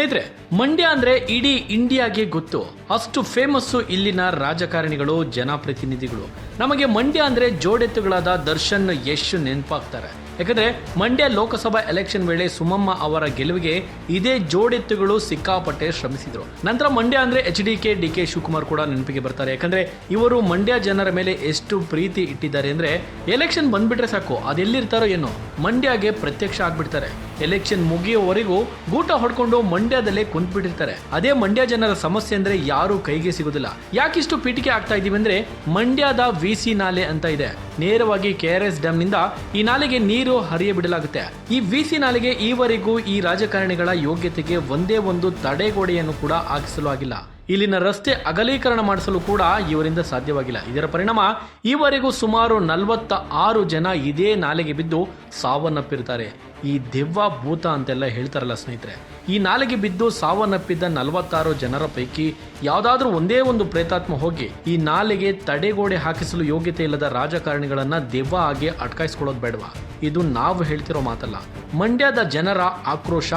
ಸ್ನೇಹಿತರೆ, ಮಂಡ್ಯ ಅಂದ್ರೆ ಇಡೀ ಇಂಡಿಯಾಗೆ ಗೊತ್ತು. ಅಷ್ಟು ಫೇಮಸ್ಸು ಇಲ್ಲಿನ ರಾಜಕಾರಣಿಗಳು, ಜನಪ್ರತಿನಿಧಿಗಳು. ನಮಗೆ ಮಂಡ್ಯ ಅಂದ್ರೆ ಜೋಡೆತ್ತುಗಳಾದ ದರ್ಶನ್ ಯಶ್ ನೆನಪಾಗ್ತಾರೆ. ಯಾಕಂದ್ರೆ ಮಂಡ್ಯ ಲೋಕಸಭಾ ಎಲೆಕ್ಷನ್ ವೇಳೆ ಸುಮಮ್ಮ ಅವರ ಗೆಲುವಿಗೆ ಇದೇ ಜೋಡೆತ್ತುಗಳು ಸಿಕ್ಕಾಪಟ್ಟೆ ಶ್ರಮಿಸಿದ್ರು. ನಂತರ ಮಂಡ್ಯ ಅಂದ್ರೆ H D K D K Shivakumar ಕೂಡ ನೆನಪಿಗೆ ಬರ್ತಾರೆ. ಯಾಕಂದ್ರೆ ಇವರು ಮಂಡ್ಯ ಜನರ ಮೇಲೆ ಎಷ್ಟು ಪ್ರೀತಿ ಇಟ್ಟಿದ್ದಾರೆ ಅಂದ್ರೆ ಎಲೆಕ್ಷನ್ ಬಂದ್ಬಿಟ್ರೆ ಸಾಕು, ಅದೆಲ್ಲಿರ್ತಾರೋ ಏನೋ, ಮಂಡ್ಯಗೆ ಪ್ರತ್ಯಕ್ಷ ಆಗ್ಬಿಡ್ತಾರೆ. ಎಲೆಕ್ಷನ್ ಮುಗಿಯುವವರೆಗೂ ಗೂಟ ಹೊಡ್ಕೊಂಡು ಮಂಡ್ಯದಲ್ಲೇ ಕುಂತ್ಬಿಟ್ಟಿರ್ತಾರೆ. ಅದೇ ಮಂಡ್ಯ ಜನರ ಸಮಸ್ಯೆ ಅಂದ್ರೆ ಯಾರು ಕೈಗೆ ಸಿಗುದಿಲ್ಲ. ಯಾಕಿಷ್ಟು ಪೀಠಿಕೆ ಆಗ್ತಾ ಇದೀವಿ ಅಂದ್ರೆ ಮಂಡ್ಯದ ವಿ ಸಿ ನಾಲೆ ಅಂತ ಇದೆ. ನೇರವಾಗಿ ಕೆ ಆರ್ ಎಸ್ ಡ್ಯಾಮ್ನಿಂದ ಈ ನಾಲೆಗೆ ನೀರು ಹರಿಯ ಬಿಡಲಾಗುತ್ತೆ ಈ ವಿಸಿ ನಾಲೆಗೆ ಈವರೆಗೂ ಈ ರಾಜಕಾರಣಿಗಳ ಯೋಗ್ಯತೆಗೆ ಒಂದೇ ಒಂದು ತಡೆಗೋಡೆಯನ್ನು ಕೂಡ ಹಾಕಿಸಲು ಆಗಿಲ್ಲ. ಇಲ್ಲಿನ ರಸ್ತೆ ಅಗಲೀಕರಣ ಮಾಡಿಸಲು ಕೂಡ ಇವರಿಂದ ಸಾಧ್ಯವಾಗಿಲ್ಲ. ಇದರ ಪರಿಣಾಮ ಈವರೆಗೂ ಸುಮಾರು ನಲವತ್ತ ಆರು ಜನ ಇದೇ ನಾಲೆಗೆ ಬಿದ್ದು ಸಾವನ್ನಪ್ಪಿರ್ತಾರೆ ಈ ದೆವ್ವ ಭೂತ ಅಂತೆಲ್ಲ ಹೇಳ್ತಾರಲ್ಲ ಸ್ನೇಹಿತರೆ. ಈ ನಾಲೆಗೆ ಬಿದ್ದು ಸಾವನ್ನಪ್ಪಿದ್ದ ನಲವತ್ತಾರು ಜನರ ಪೈಕಿ ಯಾವುದಾದ್ರೂ ಒಂದೇ ಒಂದು ಪ್ರೇತಾತ್ಮ ಹೋಗಿ ಈ ನಾಲೆಗೆ ತಡೆಗೋಡೆ ಹಾಕಿಸಲು ಯೋಗ್ಯತೆ ಇಲ್ಲದ ರಾಜಕಾರಣಿಗಳನ್ನ ದೆವ್ವ ಆಗಿ ಅಟ್ಕಾಯಿಸ್ಕೊಳ್ಳೋದು ಬೇಡವಾ? ಇದು ನಾವು ಹೇಳ್ತಿರೋ ಮಾತಲ್ಲ. ಮಂಡ್ಯದ ಜನರ ಆಕ್ರೋಶ,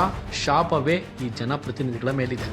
ಶಾಪವೇ ಈ ಜನಪ್ರತಿನಿಧಿಗಳ ಮೇಲಿದೆ.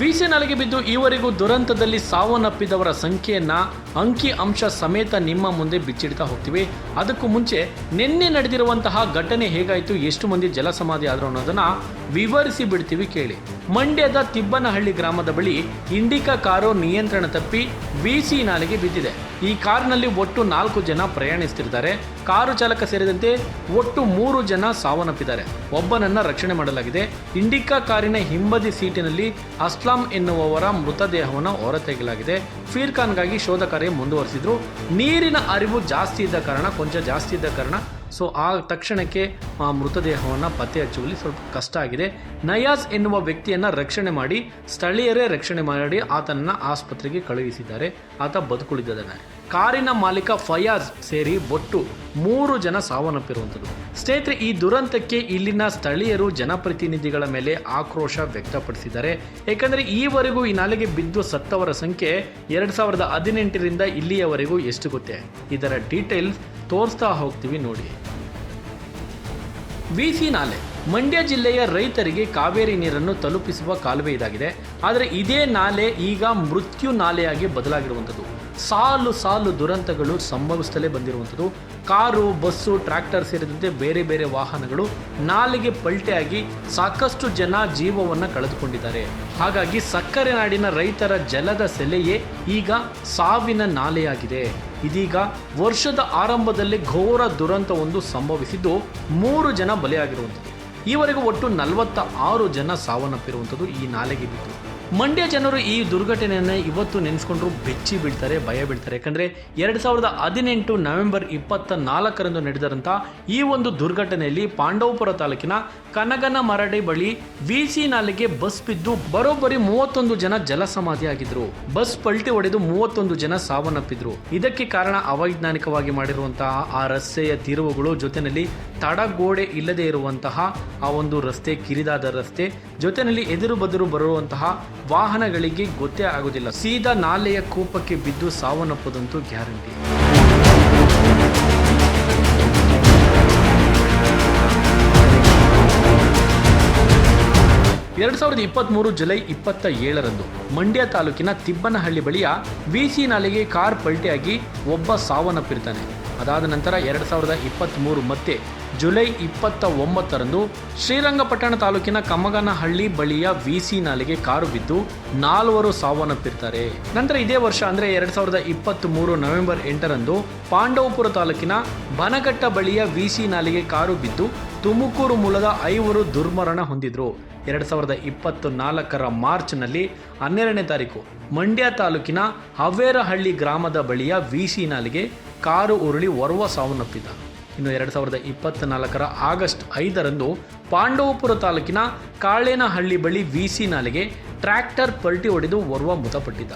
ವಿಸಿ ನಾಲೆಗೆ ಬಿದ್ದು ಈವರೆಗೂ ದುರಂತದಲ್ಲಿ ಸಾವನ್ನಪ್ಪಿದವರ ಸಂಖ್ಯೆಯನ್ನ ಅಂಕಿ ಅಂಶ ಸಮೇತ ನಿಮ್ಮ ಮುಂದೆ ಬಿಚ್ಚಿಡ್ತಾ ಹೋಗ್ತೀವಿ. ಅದಕ್ಕೂ ಮುಂಚೆ ನಿನ್ನೆ ನಡೆದಿರುವಂತಹ ಘಟನೆ ಹೇಗಾಯಿತು, ಎಷ್ಟು ಮಂದಿ ಜಲಸಮಾಧಿ ಆದ್ರು ಅನ್ನೋದನ್ನ ವಿವರಿಸಿ ಬಿಡ್ತೀವಿ ಕೇಳಿ. ಮಂಡ್ಯದ ತಿಬ್ಬನಹಳ್ಳಿ ಗ್ರಾಮದ ಬಳಿ ಇಂಡಿಕಾ ಕಾರು ನಿಯಂತ್ರಣ ತಪ್ಪಿ ಬಿಸಿ ನಾಲೆಗೆ ಬಿದ್ದಿದೆ. ಈ ಕಾರ್ನಲ್ಲಿ ಒಟ್ಟು ನಾಲ್ಕು ಜನ ಪ್ರಯಾಣಿಸುತ್ತಿದ್ದಾರೆ ಕಾರು ಚಾಲಕ ಸೇರಿದಂತೆ ಒಟ್ಟು ಮೂರು ಜನ ಸಾವನ್ನಪ್ಪಿದ್ದಾರೆ. ಒಬ್ಬನನ್ನ ರಕ್ಷಣೆ ಮಾಡಲಾಗಿದೆ. ಇಂಡಿಕಾ ಕಾರಿನ ಹಿಂಬದಿ ಸೀಟಿನಲ್ಲಿ ಅಸ್ಲಾಂ ಎನ್ನುವವರ ಮೃತದೇಹವನ್ನು ಹೊರತೆಗೆಯಲಾಗಿದೆ. ಫೀರ್ಖಾನ್ಗಾಗಿ ಶೋಧ ಕಾರ್ಯ ಮುಂದುವರಿಸಿದ್ರು. ನೀರಿನ ಅರಿವು ಜಾಸ್ತಿ ಇದ್ದ ಕಾರಣ, ಕೊಂಚ ಜಾಸ್ತಿ ಇದ್ದ ಕಾರಣ ಸೊ ಆ ತಕ್ಷಣಕ್ಕೆ ಆ ಮೃತದೇಹವನ್ನು ಪತ್ತೆ ಹಚ್ಚುವಲ್ಲಿ ಸ್ವಲ್ಪ ಕಷ್ಟ ಆಗಿದೆ. ನಯಾಜ್ ಎನ್ನುವ ವ್ಯಕ್ತಿಯನ್ನು ರಕ್ಷಣೆ ಮಾಡಿ, ಸ್ಥಳೀಯರೇ ರಕ್ಷಣೆ ಮಾಡಿ ಆತನನ್ನು ಆಸ್ಪತ್ರೆಗೆ ಕಳುಹಿಸಿದ್ದಾರೆ. ಆತ ಬದುಕುಳಿದಿದ್ದಾನೆ. ಕಾರಿನ ಮಾಲೀಕ ಫಯಾಜ್ ಸೇರಿ ಒಟ್ಟು ಮೂರು ಜನ ಸಾವನ್ನಪ್ಪಿರುವಂಥದ್ದು. ಸ್ನೇಹಿತರೆ, ಈ ದುರಂತಕ್ಕೆ ಇಲ್ಲಿನ ಸ್ಥಳೀಯರು ಜನಪ್ರತಿನಿಧಿಗಳ ಮೇಲೆ ಆಕ್ರೋಶ ವ್ಯಕ್ತಪಡಿಸಿದ್ದಾರೆ. ಏಕೆಂದರೆ, ಈವರೆಗೂ ಈ ನಾಲೆಗೆ ಬಿದ್ದು ಸತ್ತವರ ಸಂಖ್ಯೆ ಎರಡು ಸಾವಿರದ ಹದಿನೆಂಟರಿಂದ ಇಲ್ಲಿಯವರೆಗೂ ಎಷ್ಟು ಗೊತ್ತೇ? ಇದರ ಡೀಟೇಲ್ಸ್ ತೋರಿಸ್ತಾ ಹೋಗ್ತೀವಿ ನೋಡಿ. ವಿಸಿ ನಾಲೆ ಮಂಡ್ಯ ಜಿಲ್ಲೆಯ ರೈತರಿಗೆ ಕಾವೇರಿ ನೀರನ್ನು ತಲುಪಿಸುವ ಕಾಲುವೆ ಇದಾಗಿದೆ. ಆದರೆ ಇದೇ ನಾಲೆ ಈಗ ಮೃತ್ಯು ನಾಲೆಯಾಗಿ ಬದಲಾಗಿರುವಂಥದ್ದು. ಸಾಲು ಸಾಲು ದುರಂತಗಳು ಸಂಭವಿಸುತ್ತಲೇ ಬಂದಿರುವಂಥದ್ದು. ಕಾರು, ಬಸ್ಸು, ಟ್ರ್ಯಾಕ್ಟರ್ ಸೇರಿದಂತೆ ಬೇರೆ ಬೇರೆ ವಾಹನಗಳು ನಾಲೆಗೆ ಪಲ್ಟೆಯಾಗಿ ಸಾಕಷ್ಟು ಜನ ಜೀವವನ್ನು ಕಳೆದುಕೊಂಡಿದ್ದಾರೆ. ಹಾಗಾಗಿ ಸಕ್ಕರೆ ನಾಡಿನ ರೈತರ ಜಲದ ಸೆಲೆಯೇ ಈಗ ಸಾವಿನ ನಾಲೆಯಾಗಿದೆ. ಇದೀಗ ವರ್ಷದ ಆರಂಭದಲ್ಲಿ ಘೋರ ದುರಂತವೊಂದು ಸಂಭವಿಸಿದ್ದು ಮೂರು ಜನ ಬಲಿಯಾಗಿರುವಂಥದ್ದು. ಈವರೆಗೂ ಒಟ್ಟು ನಲವತ್ತ ಆರು ಜನ ಸಾವನ್ನಪ್ಪಿರುವಂಥದ್ದು ಈ ನಾಲೆಗೆ ಬಿದ್ದು. ಮಂಡ್ಯ ಜನರು ಈ ದುರ್ಘಟನೆಯನ್ನು ಇವತ್ತು ನೆನೆಸ್ಕೊಂಡ್ರು ಬೆಚ್ಚಿ ಬೀಳ್ತಾರೆ, ಭಯ ಬೀಳ್ತಾರೆ. ಯಾಕಂದರೆ ಎರಡು ಸಾವಿರದ ಹದಿನೆಂಟು ನವೆಂಬರ್ ಇಪ್ಪತ್ತ ನಾಲ್ಕರಂದು ನಡೆದಂಥ ಈ ಒಂದು ದುರ್ಘಟನೆಯಲ್ಲಿ ಪಾಂಡವಪುರ ತಾಲೂಕಿನ ಕನಗನ ಮರಡಿ ಬಳಿ ವಿಸಿ ನಾಲೆಗೆ ಬಸ್ ಬಿದ್ದು ಬರೋಬ್ಬರಿ ಮೂವತ್ತೊಂದು ಜನ ಜಲಸಮಾಧಿ ಆಗಿದ್ರು. ಬಸ್ ಪಲ್ಟಿ ಹೊಡೆದು ಮೂವತ್ತೊಂದು ಜನ ಸಾವನ್ನಪ್ಪಿದ್ರು. ಇದಕ್ಕೆ ಕಾರಣ ಅವೈಜ್ಞಾನಿಕವಾಗಿ ಮಾಡಿರುವಂತಹ ಆ ರಸ್ತೆಯ ತಿರುವುಗಳು ಜೊತೆಯಲ್ಲಿ ತಡಗೋಡೆ ಇಲ್ಲದೆ ಇರುವಂತಹ ಆ ಒಂದು ರಸ್ತೆ ಕಿರಿದಾದ ರಸ್ತೆ ಜೊತೆಯಲ್ಲಿ ಎದುರು ಬದುರು ಬರುವಂತಹ ವಾಹನಗಳಿಗೆ ಗೊತ್ತೇ ಆಗುವುದಿಲ್ಲ. ಸೀದಾ ನಾಲೆಯ ಕೂಪಕ್ಕೆ ಬಿದ್ದು ಸಾವನ್ನಪ್ಪದಂತೂ ಗ್ಯಾರಂಟಿ. ಎರಡ್ ಸಾವಿರದ ಇಪ್ಪತ್ತ್ಮೂರು ಜುಲೈ ಇಪ್ಪತ್ತ ಏಳರಂದು ಮಂಡ್ಯ ತಾಲೂಕಿನ ತಿಬ್ಬನಹಳ್ಳಿ ಬಳಿಯ ವಿಸಿ ನಾಲೆಗೆ ಕಾರ್ ಪಲ್ಟಿಯಾಗಿ ಒಬ್ಬ ಸಾವನ್ನಪ್ಪಿರ್ತಾನೆ. ಅದಾದ ನಂತರ ಎರಡ್ ಸಾವಿರದ ಇಪ್ಪತ್ತ್ಮೂರು ಮತ್ತೆ ಜುಲೈ ಇಪ್ಪತ್ತ ಒಂಬತ್ತರಂದು ಶ್ರೀರಂಗಪಟ್ಟಣ ತಾಲೂಕಿನ ಕಮ್ಮಗನಹಳ್ಳಿ ಬಳಿಯ ವಿಸಿ ನಾಲೆಗೆ ಕಾರು ಬಿದ್ದು ನಾಲ್ವರು ಸಾವನ್ನಪ್ಪಿರ್ತಾರೆ. ನಂತರ ಇದೇ ವರ್ಷ ಅಂದ್ರೆ ಎರಡು ಸಾವಿರದ ಇಪ್ಪತ್ತ್ ಮೂರು ನವೆಂಬರ್ ಎಂಟರಂದು ಪಾಂಡವಪುರ ತಾಲೂಕಿನ ಬನಘಟ್ಟ ಬಳಿಯ ವಿಸಿ ನಾಲೆಗೆ ಕಾರು ಬಿದ್ದು ತುಮಕೂರು ಮೂಲದ ಐವರು ದುರ್ಮರಣ ಹೊಂದಿದ್ರು. ಎರಡ್ ಸಾವಿರದ ಇಪ್ಪತ್ತು ನಾಲ್ಕರ ಮಾರ್ಚ್ನಲ್ಲಿ ಹನ್ನೆರಡನೇ ತಾರೀಕು ಮಂಡ್ಯ ತಾಲೂಕಿನ ಹವೇರಹಳ್ಳಿ ಗ್ರಾಮದ ಬಳಿಯ ವಿಸಿ ನಾಲೆಗೆ ಕಾರು ಉರುಳಿ ಓರ್ವ ಸಾವನ್ನಪ್ಪಿದ್ದ ಇನ್ನು ಎರಡು ಸಾವಿರದ ಇಪ್ಪತ್ತ್ನಾಲ್ಕರ ಆಗಸ್ಟ್ ಐದರಂದು ಪಾಂಡವಪುರ ತಾಲೂಕಿನ ಕಾಳೇನಹಳ್ಳಿ ಬಳಿ ವಿಸಿ ನಾಲೆಗೆ ಟ್ರ್ಯಾಕ್ಟರ್ ಪಲ್ಟಿ ಹೊಡೆದು ಓರ್ವ ಮೃತಪಟ್ಟಿದ್ದ.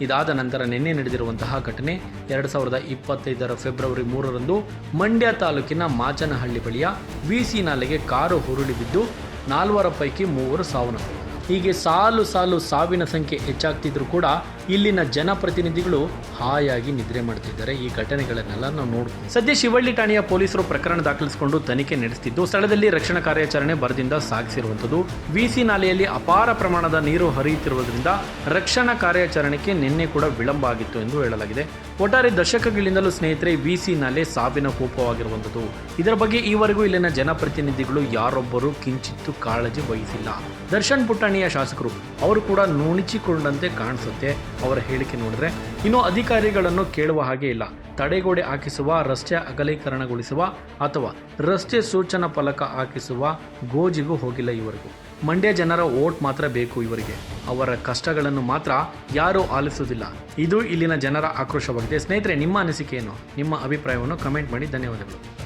ಇದಾದ ನಂತರ ನಿನ್ನೆ ನಡೆದಿರುವಂತಹ ಘಟನೆ ಎರಡು ಸಾವಿರದ ಇಪ್ಪತ್ತೈದರ ಫೆಬ್ರವರಿ ಮೂರರಂದು ಮಂಡ್ಯ ತಾಲೂಕಿನ ಮಾಚನಹಳ್ಳಿ ಬಳಿಯ ವಿಸಿ ನಾಲೆಗೆ ಕಾರು ಹುರುಳಿ ಬಿದ್ದು ನಾಲ್ವರ ಪೈಕಿ ಮೂವರು ಸಾವನ್ನಪ್ಪಿದ್ದಾರೆ ಹೀಗೆ ಸಾಲು ಸಾಲು ಸಾವಿನ ಸಂಖ್ಯೆ ಹೆಚ್ಚಾಗ್ತಿದ್ರು ಕೂಡ ಇಲ್ಲಿನ ಜನಪ್ರತಿನಿಧಿಗಳು ಹಾಯಾಗಿ ನಿದ್ರೆ ಮಾಡ್ತಿದ್ದಾರೆ ಈ ಘಟನೆಗಳನ್ನೆಲ್ಲ ನಾವು ನೋಡ್ಬೋದು ಸದ್ಯ ಶಿವಳ್ಳಿ ಠಾಣೆಯ ಪೊಲೀಸರು ಪ್ರಕರಣ ದಾಖಲಿಸಿಕೊಂಡು ತನಿಖೆ ನಡೆಸುತ್ತಿದ್ದು ಸ್ಥಳದಲ್ಲಿ ರಕ್ಷಣಾ ಕಾರ್ಯಾಚರಣೆ ಬರದಿಂದ ಸಾಗಿಸಿರುವಂಥದ್ದು. ವಿಸಿ ನಾಲೆಯಲ್ಲಿ ಅಪಾರ ಪ್ರಮಾಣದ ನೀರು ಹರಿಯುತ್ತಿರುವುದರಿಂದ ರಕ್ಷಣಾ ಕಾರ್ಯಾಚರಣೆಗೆ ನಿನ್ನೆ ಕೂಡ ವಿಳಂಬ ಆಗಿತ್ತು ಎಂದು ಹೇಳಲಾಗಿದೆ. ಒಟ್ಟಾರೆ ದಶಕಗಳಿಂದಲೂ ಸ್ನೇಹಿತರೆ ವಿಸಿ ನಾಲೆ ಸಾವಿನ ಕೂಪವಾಗಿರುವಂಥದ್ದು. ಇದರ ಬಗ್ಗೆ ಈವರೆಗೂ ಇಲ್ಲಿನ ಜನಪ್ರತಿನಿಧಿಗಳು ಯಾರೊಬ್ಬರು ಕಿಂಚಿತ್ತು ಕಾಳಜಿ ವಹಿಸಿಲ್ಲ. ದರ್ಶನ್ ಪುಟ್ಟಣಿಯ ಶಾಸಕರು, ಅವರು ಕೂಡ ನುಣುಚಿಕೊಂಡಂತೆ ಕಾಣಿಸುತ್ತೆ. ಅವರ ಹೇಳಿಕೆ ನೋಡಿದ್ರೆ, ಇನ್ನು ಅಧಿಕಾರಿಗಳನ್ನು ಕೇಳುವ ಹಾಗೆ ಇಲ್ಲ. ತಡೆಗೋಡೆ ಹಾಕಿಸುವ, ರಸ್ತೆ ಅಗಲೀಕರಣಗೊಳಿಸುವ ಅಥವಾ ರಸ್ತೆ ಸೂಚನಾ ಫಲಕ ಹಾಕಿಸುವ ಗೋಜಿಗೂ ಹೋಗಿಲ್ಲ ಇವರಿಗೂ. ಮಂಡ್ಯ ಜನರ ಓಟ್ ಮಾತ್ರ ಬೇಕು ಇವರಿಗೆ. ಅವರ ಕಷ್ಟಗಳನ್ನು ಮಾತ್ರ ಯಾರೂ ಆಲಿಸುವುದಿಲ್ಲ. ಇದು ಇಲ್ಲಿನ ಜನರ ಆಕ್ರೋಶವಾಗಿದೆ. ಸ್ನೇಹಿತರೆ, ನಿಮ್ಮ ಅನಿಸಿಕೆ ಏನು? ನಿಮ್ಮ ಅಭಿಪ್ರಾಯವನ್ನು ಕಮೆಂಟ್ ಮಾಡಿ. ಧನ್ಯವಾದಗಳು.